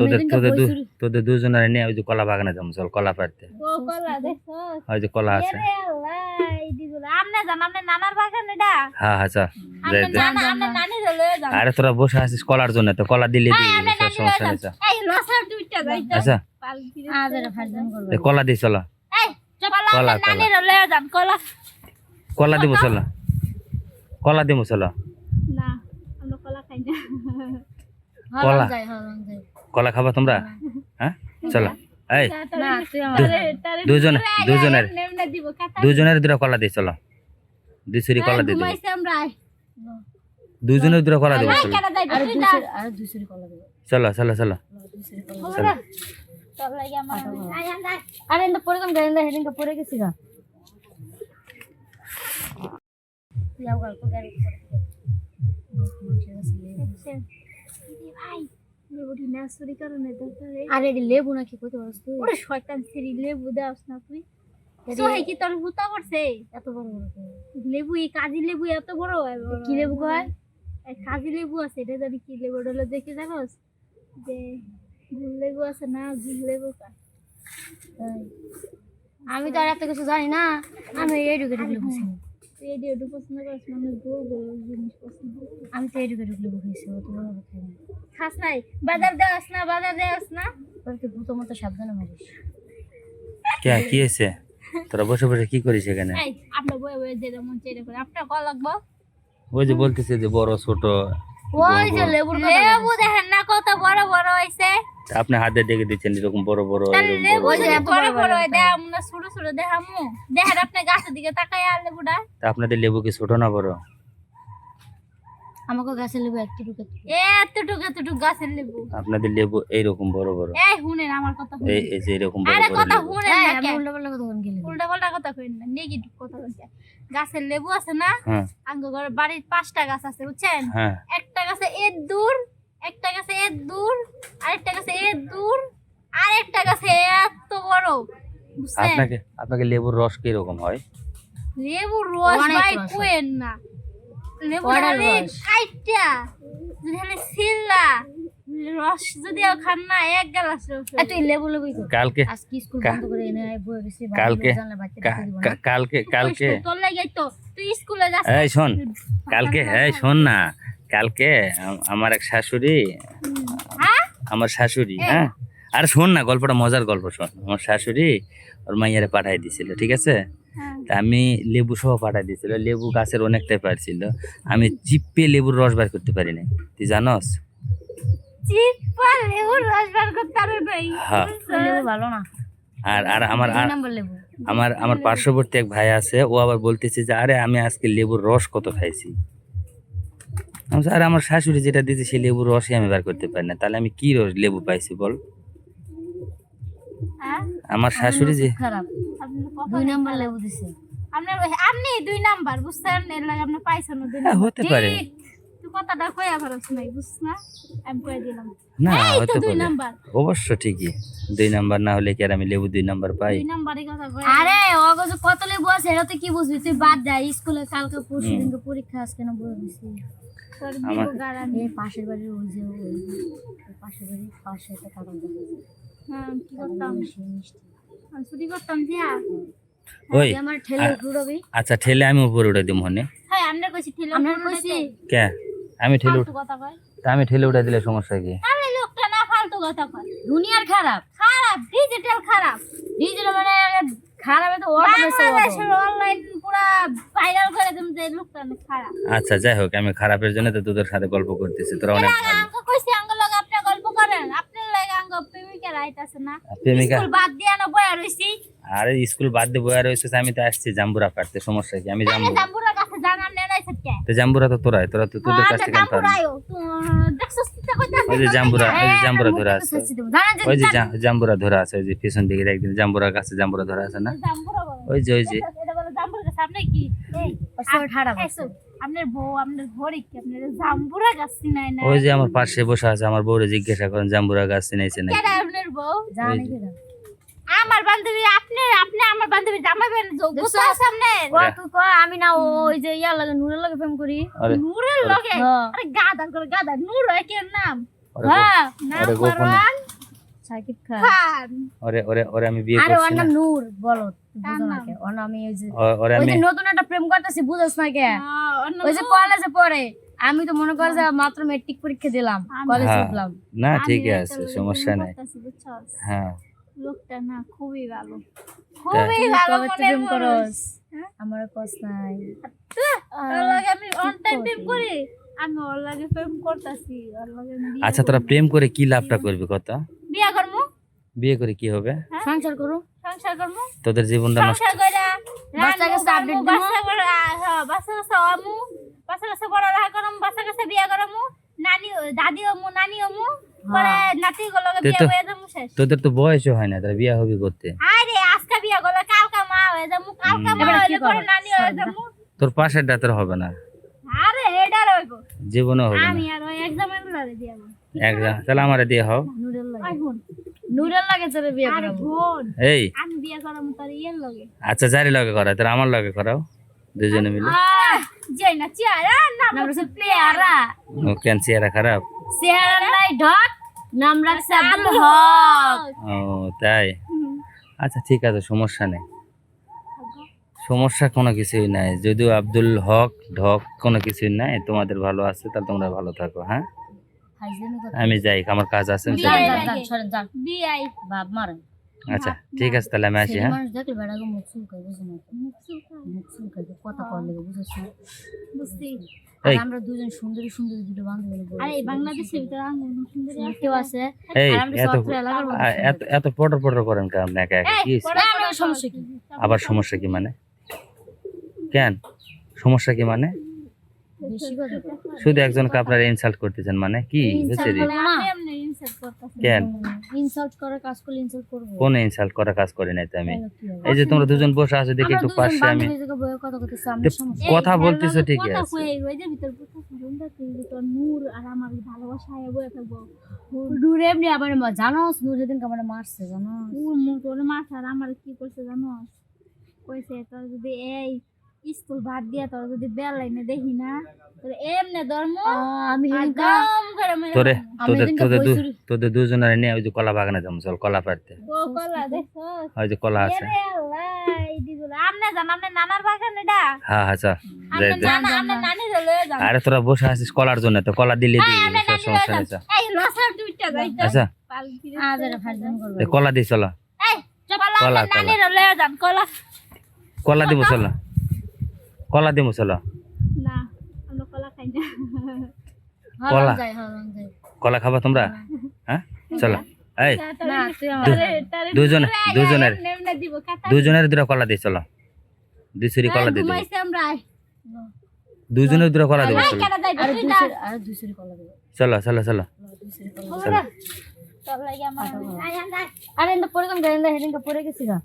তোদের তোদের তোদের দুজনের নিয়ে ওই যে কলা বাগানে যাব চল কলা পাড়তে। ও ওই যে কলা আছে। হ্যাঁ হ্যাঁ দে। আরে তোরা বসে আছিস কলার জন্য তো কলা দিলে সমস্যা নেই যাইতো আচ্ছা। কলা দিই চলো। কলা কলা, কলা। কলা দিব চলো। কলা দিব চলো। না কলা খাই না। কলা। খাবা তোমরা? হ্যাঁ। চলো। এই দুজন দুজনের দুজনের দুটো কলা দিই চলো। দুই ছুরি কলা দিয়ে দিবি। দুজনের দুটো কলা দিব। চলো চলো চলো। চলো। আরে পরে কোন গাইন্দা হেডিং পরে গেছি গা। যাও গল্প গাড়ি পরে ভাই লেবুটি না কারণে দরকারে আরে এডি লেবু নাকি কইতে পারছ তুই? ওরে শয়তান সিরি লেবু না তুই। সোহাই কি তোর হুতা করছে এত বড় বড় লেবু এই কাজি লেবু এত বড়? কি লেবু কয়? কাজি লেবু আছে এটা জানি কি লেবু দেখে জানোস যে গুল লেবু আছে না গুল লেবু। আমি তো আর এত কিছু জানি না। আমি এডুকেটেড লেবু চিনি তুই এই ডিওটা পছন্দ করিস মানে গোল গোল জিনিস পছন্দ আমি তো এডুকেটেড লেবু খাইছি অত বড় বড় খাই না। খাস নাই বাজার দেওয়াস না বাজার দেওয়াস না। ভূত মতো সাবধানে মারিস। কে কি হয়েছে? তোরা বসে বসে কি করিস এখানে? আপনার বয়ে বয়ে যেটা মন চেয়ে করে। আপনার কল লাগবো? ওই যে বলতেছে যে বড় ছোট। ওই যে লেবুর লেবু দেখেন না কত বড় বড় হয়েছে আপনি হাতে দেখে দিচ্ছেন এরকম বড় বড় এরকম লেবু বড় বড়। হয় না ছোট ছোট দেখামু। দেখেন আপনি গাছের দিকে তাকাই আর লেবুটা আপনাদের লেবু কি ছোট না বড়? আমাকে গাছের লেবু এতটুকু এতটুকু গাছের লেবু। আপনাদের লেবু এইরকম বড় বড়? এই শুনেন আমার কথা এই এই যে এরকম বড় বড় কথা শুনেন না আমি উল্টা পাল্টা কথা গেলে। উল্টা পাল্টা কথা কইন না নেগেটিভ কথা গাছের লেবু আছে না? হ্যাঁ। আঙ্গ বাড়ির পাঁচটা গাছ আছে বুঝছেন? হ্যাঁ। একটা গাছে এর দূর একটা গাছে এর দূর আরেকটা গাছে এর দূর আরেকটা গাছে এত বড় বুঝছেন? আপনাকে আপনাকে লেবুর রস কি রকম হয়? লেবুর রস ভাই রস কোয়েন না। কাইটা যদি সিল্লা রস যদি খান না এক গ্লাস তুই লেবু লেবুই কালকে আজকে স্কুল বন্ধ করে এনে বয়ে গেছি কালকে- জানলা বাচ্চা কা- দিব না। কা- কালকে কালকে তোর লাগে তো তুই স্কুলে যাস। এই শোন কালকে এই শোন না কালকে আম- আমার এক শাশুড়ি হ্যাঁ? আমার শাশুড়ি হ্যাঁ? আর শোন না গল্পটা মজার গল্প শোন। আমার শাশুড়ি ওর মাইয়ারে পাঠাই দিছিল ঠিক আছে? হ্যাঁ। তা আমি লেবু সহ পাঠাই দিছিল লেবু গাছের অনেকটাই পারছিল আমি চিপে লেবুর রস বার করতে পারি না তুই জানস? হ্যাঁ। আর আর আমার আমার আমার পার্শ্ববর্তী এক ভাই আছে ও আবার বলতেছে যে আরে আমি আজকে লেবুর রস কত খাইছি? আমি আরে আমার শাশুড়ি যেটা দিতে সেই লেবুর রসই আমি বার করতে পারি না। তাহলে আমি কি রস লেবু পাইছি বল? হ্যাঁ? আমার শাশুড়ি যে খারাপ। দুই নাম্বার লেবু দিছে। আপনার আপনি দুই নাম্বার বুঝছেন? এর লাগে আপনি পাইছেন না দুই হ্যাঁ, নাম্বার। হতে পারে। কথাটা কইয়া পারছ নাই বুঝছ না? আমি কই দিলাম। না হতে দুই নাম্বার। অবশ্য ঠিকই। দুই নাম্বার না হলে কি আর আমি লেবু দুই নাম্বার পাই? দুই নাম্বারই কথা কই আরে অগজ কত লেবু আছে এটা তুই কি বুঝবি? তুই বাদ দে স্কুলে কালকে পরশু দিনকে পরীক্ষা আজকে না বলে দিছি। আমার- এই পাশের বাড়ির ওই যে ওই পাশের বাড়ির পাশে একটা কারণ হ্যাঁ কি করতাম? আমি ছুটি করতাম জিয়া। ওই আমার ঠেলে ঘুরবি আচ্ছা ঠেলে আমি উপরে উঠে দিব মনে। হ্যাঁ কইছি কে? আমি ঠেলে উঠ আমি ঠেলে উঠে দিলে সমস্যা কি? লোকটা না ফালতু কথা কয়। দুনিয়ার খারাপ। খারাপ ডিজিটাল খারাপ। ডিজিটাল মানে খারাপ তো অনলাইন পুরা ভাইরাল করে যে লোকটা খারাপ। আচ্ছা যাই হোক আমি খারাপের জন্য তো তোদের সাথে গল্প করতেছি তোরা অনেক ভালো আঙ্গ কইছি আঙ্গ লগে আপনি গল্প করেন আপনার লাগে আঙ্গ না। স্কুল বাদ দিয়া না বয়া রইছি। আরে স্কুল বাদ দিয়ে বয়া রয়েছে আমি তো আসছি জাম্বুরা কাটতে সমস্যা কি? আমি জাম্বুরা। কাছে জানাম নেই তো জাম্বুরা তো তোরাই তোরা তো তোদের কাছ আচ্ছা থেকে পারবি দেখছস চিন্তা কইতাছিস ওই যে জাম্বুরা ওই যে জাম্বুরা ধরে আছে। ওই যে জাম্বুরা। ধরে আছে ওই যে পিছন দিকে একদিন জাম্বুরা গাছে জাম্বুরা ধরে আছে না? ওই যে ওই যে। এটা বলো জাম্বুরা কি? এই আপনার বউ আপনার ঘরে কি আপনার জাম্বুরা গাছ নাই না? ওই যে আমার পাশে বসে আছে আমার বউরে জিজ্ঞাসা করেন জাম্বুরা গাছ চিনাইছে নাকি? কেডা আপনার বউ? জানি কি আমার বান্ধবী আপনি আপনি আমার বান্ধবী জামাইবেন যোগ্য দেখছ? আছে তুই ক আমি না ওই যে ইয়ার লাগে নুরের লাগে প্রেম করি। আরে। নূরের লগে। আরে গাদার করে গাদা নূর হয় কে নাম? হ্যাঁ ওরে গোপনে। সাকিব খান। খান। ওরে ওরে ওরে আমি বিয়ে আরে ওর করছি নাম নূর বলো আমি ওই যে ও- ওরে ওই আমি যে নতুন একটা প্রেম করতেছি বুঝোস না কে? হ্যাঁ, ওর নাম ওই যে কলেজে পড়ে। আমি তো মনে কর যে মাত্র মেট্রিক পরীক্ষা দিলাম কলেজে হ্যাঁ। উঠলাম। না আমি আছে সমস্যা নাই। করতাছি, হ্যাঁ। লোকটা না খুবই ভালো। খুবই ভালো প্রেম করস? হ্যাঁ? আমার কস নাই। আমি অন টাইম প্রেম করি? আমি ওর লাগে প্রেম করতাছি ওর লাগে আচ্ছা তোরা প্রেম করে কি লাভটা করবি কত বিয়া করমু? বিয়ে করে কি হবে? সংসার করো। সংসার তোদের জীবনটা নষ্ট। সংসার কইরা বাচ্চা কাচ্চা update দিমু। বাচ্চা হ্যাঁ কাচ্চা আমু বাচ্চা কাচ্চা বড় রাখা করমু বাচ্চা কাচ্চা বিয়া করমু নানি দাদি আমু নানি আমু পরে নাতি গুলো তে বিয়া হয়ে যাব শেষ। তোদের তো বয়সও হয় না তারা বিয়া হবে করতে। আরে আজকে বিয়া করলে কালকা মা হয়ে যাব কালকা মা হইলে পরে? নানি হয়ে যাব তোর পাশের ডাক্তার হবে না। আরে এটা রইব জীবনে হবে আমি আর ওই এক্সামের লাগে দিয়া একদম তাহলে আমার দিয়ে হও। লাগে নুডল বিয়ে আরে হুন এই। আমি বিয়া করাম তার ইয়ের লগে। আচ্ছা যারি লগে করাও তাহলে আমার লগে করাও দুজনে মিলে। যাই না চেহারা নাম নাম রাখছে পেয়ারা ও কেন চেহারা খারাপ? চেহারা নাই ঢক। নাম রাখছে আব্দুল হক। ও তাই? আচ্ছা ঠিক আছে সমস্যা নেই। সমস্যা কোনো কিছুই নাই। যদিও আব্দুল হক ঢক কোনো কিছুই নাই তোমাদের ভালো আছে তাহলে তোমরা ভালো থাকো হ্যাঁ? আমি যাই আমার কাজ আছে আচ্ছা ঠিক আছে তাহলে আমি আসি হ্যাঁ। আমরা দুজন সুন্দরী সুন্দরী দুটো এত পটর পটর করেন কেন আপনি একা একা? কি হয়েছে? এই, আমার সমস্যা কি? আবার সমস্যা কি মানে? কেন? সমস্যা কি মানে। শুধু একজনকে আপনারা ইনসাল্ট করতেছেন মানে? কি হয়েছে রে? করতেছে। কেন? ইনসাল্ট করার কাজ করলে ইনসাল্ট করব। কোন ইনসাল্ট করা কাজ করি নাই তো আমি? এই যে তোমরা দুজন বসে আছো দেখি একটু পাশে আমি কথা আমরা বলতেছো ঠিকই আছে। নূর আর আমার ভালোবাসা বয়ে থাকব। দূরে এমনি আবার মা- জানোস নূর যেদিন আমার মারছে জানোস। ও মুখ তোর মাছ আর আমার কি করছে জানো কইছে তোর যদি এই স্কুল বাদ দিয়া তোর যদি বেল লাইনে দেখি না তোর এমনে ধর্ম আমি একদম করে মেরে তোরে তোদের তোদের তোদের দুজনের নিয়ে ওই যে কলা বাগানে যাব চল কলা পাড়তে। ও কলা দেখছ ওই যে কলা আছে। হ্যাঁ হ্যাঁ আরে তোরা বসে আছিস কলার জন্য তো কলা দিলে সমস্যা নেই আচ্ছা। কলা দিই চলো। কলা কলা। দিব চলো। কলা দিব চলো না আমরা কলা খাই না। হ্যাঁ, কলা। হ্যাঁ যাই কলা খাবা তোমরা? হ্যাঁ। চলো। এই। দুজনে দুজনের দুজনের দুটো কলা দিই চলো। দুই ছুরি কলা আমরা দুজনের দুটো কলা দেবো চলো। দুই দুই চলো চলো চলো। দুই সের কলা চলো। তোর লাগি আমার আয় আয় আরে পরে পরে গেছি গা।